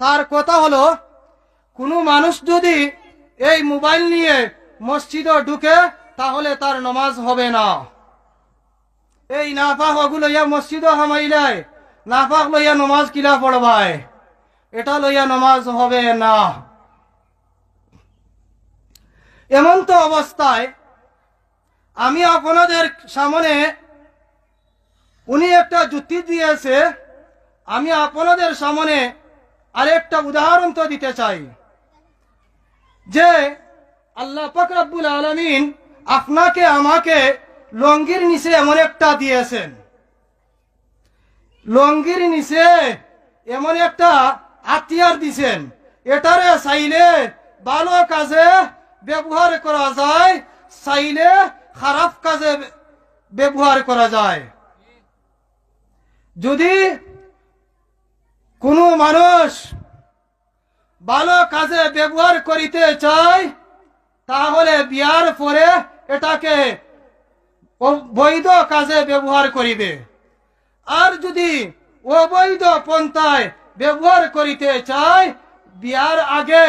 তার কথা হলো, কোনো মানুষ যদি এই মোবাইল নিয়ে মসজিদে ঢুকে, তাহলে তার নমাজ হবে না। এই নাফাক ওগুলো মসজিদও হামাইলাই নাফাক লইয়া নমাজ কিলা পড়বায়? এটা লইয়া নমাজ হবে না। এমন তো অবস্থায়, আমি আপনাদের সামনে উনি একটা যুক্তি দিয়েছে, আমি আপনাদের সামনে আরেকটা উদাহরণ তো দিতে চাই। যে আল্লাহ পাক রব্বুল আলমিন আপনাকে আমাকে লঙ্গির নিচে এমন একটা দিয়েছেন। লঙ্গির নিচে এমন একটা হাতিয়ার দিছেন। এটারে চাইলে ভালো কাজে ব্যবহার করা যায়, চাইলে খারাপ কাজে ব্যবহার করা যায়। যদি কোনো মানুষ ভালো কাজে ব্যবহার করিতে চাই, তাহলে বিয়ার পরে এটাকে বৈধ কাজে ব্যবহার করিবে। আর যদি অবৈধ পন্থায় ব্যবহার করিতে চাই, বিয়ার আগে